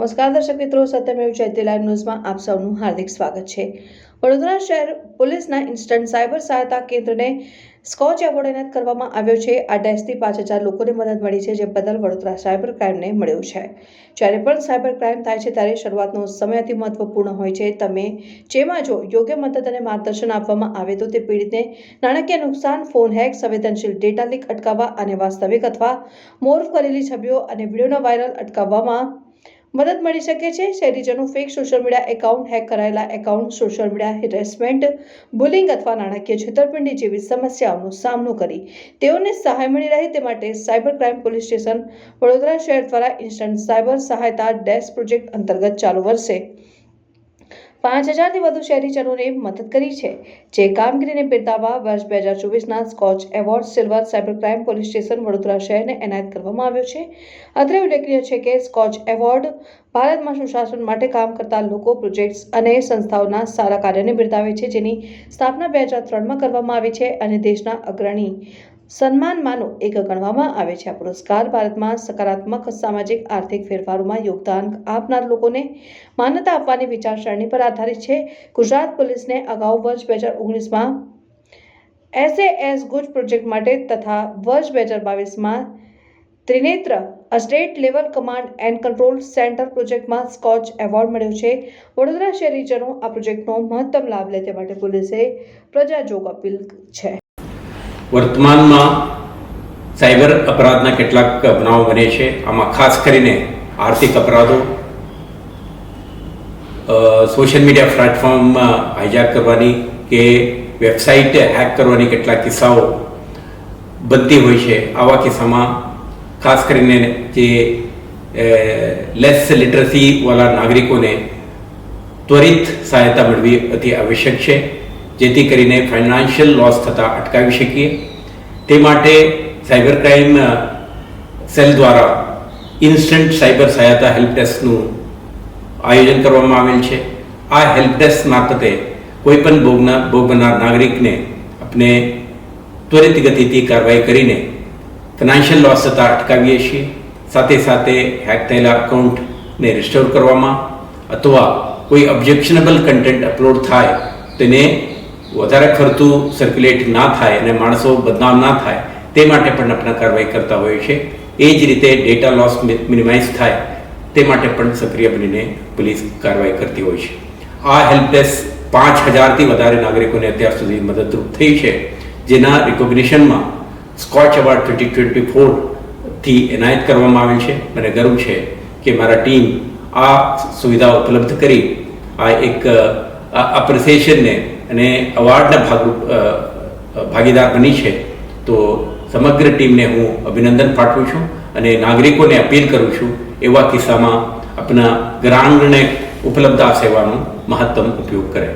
નમસ્કાર દર્શક મિત્રો સત્યમેવ જયતે લાઈવ ન્યૂઝમાં આપ સૌનું હાર્દિક સ્વાગત છે. વડોદરા શહેર પોલીસના ઇન્સ્ટન્ટ સાયબર સહાયતા કેન્દ્રને સ્કોચ એવોર્ડ એનાયત કરવામાં આવ્યો છે. આ ડેશથી પાંચ હજાર લોકોને મદદ મળી છે, જે બદલ વડોદરા સાયબર ક્રાઇમને મળ્યું છે. જ્યારે પણ સાયબર ક્રાઇમ થાય છે, ત્યારે શરૂઆતનો સમય અતિ મહત્વપૂર્ણ હોય છે. તમે જેમાં જો યોગ્ય મદદ અને માર્ગદર્શન આપવામાં આવે તો તે પીડિતને નાણાકીય નુકસાન, ફોન હેક, સંવેદનશીલ ડેટા લીક અટકાવવા અને વાસ્તવિક અથવા મોર્ફ કરેલી છબીઓ અને વિડીયોના વાયરલ અટકાવવામાં મદદ મળી શકે છે. શહેરીજનો fake social media account hack કરાયેલા account social media harassment bullying અથવા નાણાકીય છેતરપિંડી જેવી સમસ્યાઓનો સામનો કરી તેઓને સહાય મળી રહે તે માટે cyber crime police station Vadodara શહેર દ્વારા ઇન્સ્ટન્ટ સાયબર સહાયતા ડેસ્ક પ્રોજેક્ટ અંતર્ગત ચાલુ વર્ષે પાંચ હજારથી વધુ શહેરીજનોને મદદ કરી છે, જે કામગીરીને બિરદાવવા વર્ષ બે હજાર ચોવીસના Skoch award, silver, cyber crime, police station, Vadodara શહેરને એનાયત કરવામાં આવ્યો છે. અત્રે ઉલ્લેખનીય છે કે સ્કોચ એવોર્ડ ભારતમાં સુશાસન માટે કામ કરતા લોકો, પ્રોજેક્ટ્સ અને સંસ્થાઓના સારા કાર્યને બિરદાવે છે, જેની સ્થાપના બે હજાર ત્રણમાં કરવામાં આવી છે અને દેશના અગ્રણી સન્માનમાંનો એક ગણવામાં આવે છે આ પુરસ્કાર. ભારતમાં સકારાત્મક સામાજિક આર્થિક ફેરફારોમાં યોગદાન આપનાર લોકોને માન્યતા આપવાની વિચારસરણી પર આધારિત છે. ગુજરાત પોલીસને અગાઉ વર્ષ બે હજાર ઓગણીસમાં એસએએસ ગુજ પ્રોજેક્ટ માટે તથા વર્ષ બે હજાર બાવીસમાં Trinetra state level command and control centre પ્રોજેક્ટમાં સ્કોચ એવોર્ડ મળ્યો છે. વડોદરા શહેરીજનો આ પ્રોજેક્ટનો મહત્તમ લાભ લે તે માટે પોલીસે પ્રજાજોગ અપીલ છે. વર્તમાનમાં સાયબર અપરાધના કેટલાક બનાવો બને છે. આમાં ખાસ કરીને આર્થિક અપરાધો સોશિયલ મીડિયા પ્લેટફોર્મમાં હાઇજેક કરવાની કે વેબસાઇટ હેક કરવાની કેટલાક કિસ્સાઓ બનતી હોય છે. આવા કિસ્સામાં ખાસ કરીને જે લેસ લિટરસીવાળા નાગરિકોને ત્વરિત સહાયતા મળવી અતિ આવશ્યક છે. જેથી કરીને ફાઇનાન્શિયલ લોસ થતાં અટકાવી શકીએ. તે માટે સાયબર ક્રાઇમ સેલ દ્વારા ઇન્સ્ટન્ટ સાયબર સહાયતા હેલ્પ ડેસ્કનું આયોજન કરવામાં આવેલ છે. આ હેલ્પ ડેસ્ક મારફતે કોઈપણ ભોગના ભોગ બનનાર નાગરિકને આપણે ત્વરિત ગતિથી કાર્યવાહી કરીને ફાઇનાન્શિયલ લોસ થતાં અટકાવીએ છીએ. સાથે સાથે હેક થયેલા અકાઉન્ટને રિસ્ટોર કરવામાં અથવા કોઈ ઓબ્જેક્શનેબલ કન્ટેન્ટ અપલોડ થાય તેને વધારે ખર્ચું સર્ક્યુલેટ ના થાય અને માણસો બદનામ ના થાય, તે માટે પણ આપણે કાર્યવાહી કરતા હોઈએ છીએ એ જ રીતે ડેટા લોસ મિનિમાઇઝ થાય, તે માટે પણ સક્રિય બનીને પોલીસ કાર્યવાહી કરતી હોય છે. આ હેલ્પડેસ્ક પાંચ હજારથી વધારે નાગરિકોને અત્યાર સુધી મદદરૂપ થઈ છે, જેના રિકોગ્નિશનમાં સ્કોચ એવોર્ડ ટ્વેન્ટી ટ્વેન્ટી ફોરથી એનાયત કરવામાં આવેલ છે. મને ગર્વ છે કે મારા ટીમ આ સુવિધા ઉપલબ્ધ કરી, આ એક અપ્રિસિએશનને અને અવાર્ડના ભાગરૂપ ભાગીદાર બની છે, તો સમગ્ર ટીમને હું અભિનંદન પાઠવું છું અને નાગરિકોને અપીલ કરું છું એવા કિસ્સામાં આપણા ગ્રાન્ડને ઉપલબ્ધ આ સેવાનો મહત્તમ ઉપયોગ કરે.